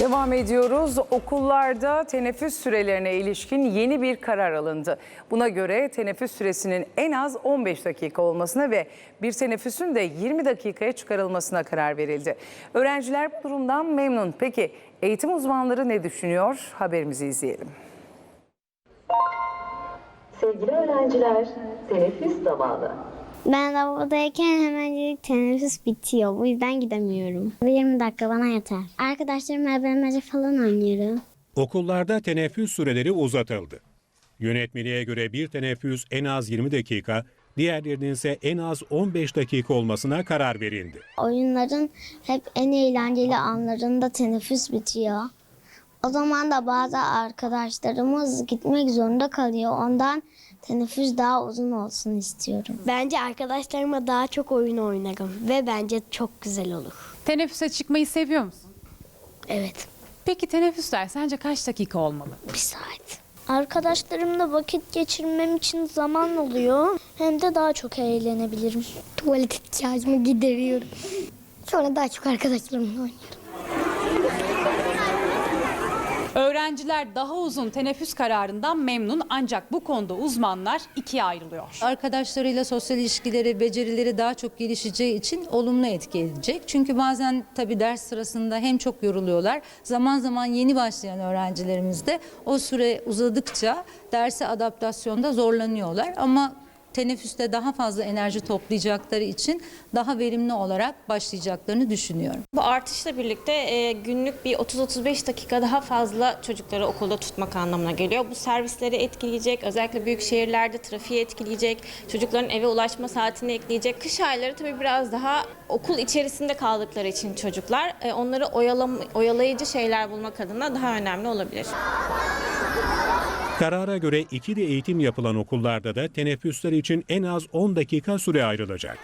Devam ediyoruz. Okullarda teneffüs sürelerine ilişkin yeni bir karar alındı. Buna göre teneffüs süresinin en az 15 dakika olmasına ve bir teneffüsün de 20 dakikaya çıkarılmasına karar verildi. Öğrenciler bu durumdan memnun. Peki eğitim uzmanları ne düşünüyor? Haberimizi izleyelim. Sevgili öğrenciler, teneffüs zamanı. Ben lavabodayken hemencik teneffüs bitiyor. Bu yüzden gidemiyorum. 20 dakika bana yeter. Arkadaşlarımla bilmece falan oynuyorum. Okullarda teneffüs süreleri uzatıldı. Yönetmeliğe göre bir teneffüs en az 20 dakika, diğerlerinin ise en az 15 dakika olmasına karar verildi. Oyunların hep en eğlenceli anlarında teneffüs bitiyor. O zaman da bazı arkadaşlarımız gitmek zorunda kalıyor. Ondan teneffüs daha uzun olsun istiyorum. Bence arkadaşlarıma daha çok oyun oynarım ve bence çok güzel olur. Teneffüse çıkmayı seviyor musun? Evet. Peki teneffüsler sence kaç dakika olmalı? Bir saat. Arkadaşlarımla vakit geçirmem için zaman oluyor. Hem de daha çok eğlenebilirim. Tuvalet ihtiyacımı gideriyorum. Sonra daha çok arkadaşlarımla oynuyorum. Öğrenciler daha uzun teneffüs kararından memnun ancak bu konuda uzmanlar ikiye ayrılıyor. arkadaşlarıyla sosyal ilişkileri, becerileri daha çok gelişeceği için olumlu etki edecek. Çünkü bazen tabii ders sırasında hem çok yoruluyorlar. Zaman zaman yeni başlayan öğrencilerimiz de o süre uzadıkça derse adaptasyonda zorlanıyorlar. Ama teneffüste daha fazla enerji toplayacakları için daha verimli olarak başlayacaklarını düşünüyorum. Bu artışla birlikte e, günlük bir 30-35 dakika daha fazla çocukları okulda tutmak anlamına geliyor. Bu servisleri etkileyecek, özellikle büyük şehirlerde trafiği etkileyecek, çocukların eve ulaşma saatini ekleyecek. Kış ayları tabii biraz daha okul içerisinde kaldıkları için çocuklar e, onları oyalayıcı şeyler bulmak adına daha önemli olabilir. Karara göre ikili eğitim yapılan okullarda da teneffüsler için en az 10 dakika süre ayrılacak.